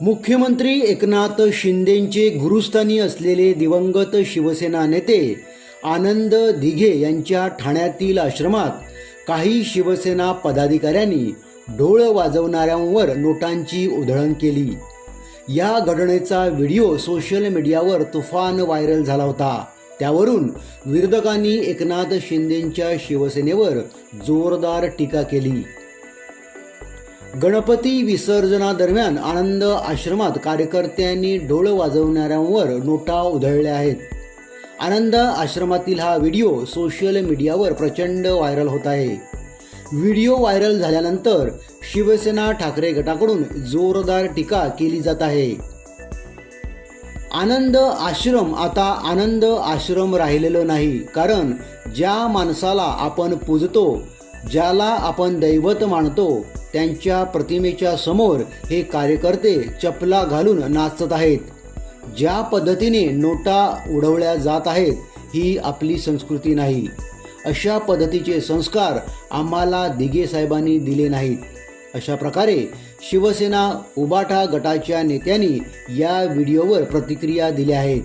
मुख्यमंत्री एकनाथ शिंदेंचे गुरुस्थानी असलेले दिवंगत शिवसेना नेते आनंद दिघे यांच्या ठाण्यातील आश्रमात काही शिवसेना पदाधिकाऱ्यांनी ढोळ वाजवणाऱ्यांवर नोटांची उधळण केली. या घटनेचा व्हिडिओ सोशल मीडियावर तुफान व्हायरल झाला होता. त्यावरून विरोधकांनी एकनाथ शिंदेंच्या शिवसेनेवर जोरदार टीका केली. गणपती विसर्जनादरम्यान आनंद आश्रमात कार्यकर्त्यांनी ढोळ वाजवणाऱ्यांवर नोटा उधळल्या आहेत. आनंद आश्रमातील हा व्हिडिओ सोशल मीडियावर प्रचंड व्हायरल होत आहे. व्हिडिओ व्हायरल झाल्यानंतर शिवसेना ठाकरे गटाकडून जोरदार टीका केली जात आहे. आनंद आश्रम आता आनंद आश्रम राहिलेलं नाही कारण ज्या माणसाला आपण पूजतो ज्याला आपण दैवत मानतो त्यांच्या प्रतिमेच्या समोर हे कार्यकर्ते चपला घालून नाचत आहेत. ज्या पद्धतीने नोटा उडवल्या जात आहेत ही आपली संस्कृती नाही. अशा पद्धतीचे संस्कार आम्हाला दिघे साहेबांनी दिले नाहीत. अशा प्रकारे शिवसेना उबाठा गटाच्या नेत्यांनी या व्हिडिओवर प्रतिक्रिया दिल्या आहेत.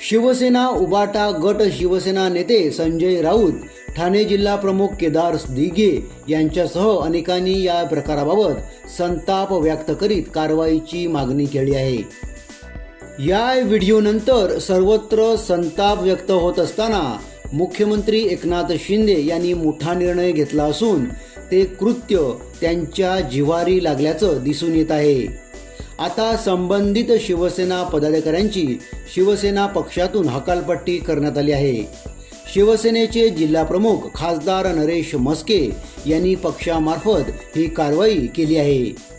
शिवसेना उबाटा गट शिवसेना नेते संजय राऊत ठाणे जिल्हा प्रमुख केदार दिघे यांच्यासह अनेकांनी या प्रकाराबाबत संताप व्यक्त करीत कारवाईची मागणी केली आहे. या व्हिडिओनंतर सर्वत्र संताप व्यक्त होत असताना मुख्यमंत्री एकनाथ शिंदे यांनी मोठा निर्णय घेतला असून ते कृत्य त्यांच्या जिव्हारी लागल्याचं दिसून येत आहे. आता संबंधित शिवसेना पदाधिकाऱ्यांची शिवसेना पक्षातून हकालपट्टी करण्यात आली आहे. शिवसेनेचे जिल्हाप्रमुख खासदार नरेश मस्के यांनी पक्षामार्फत ही कारवाई केली आहे.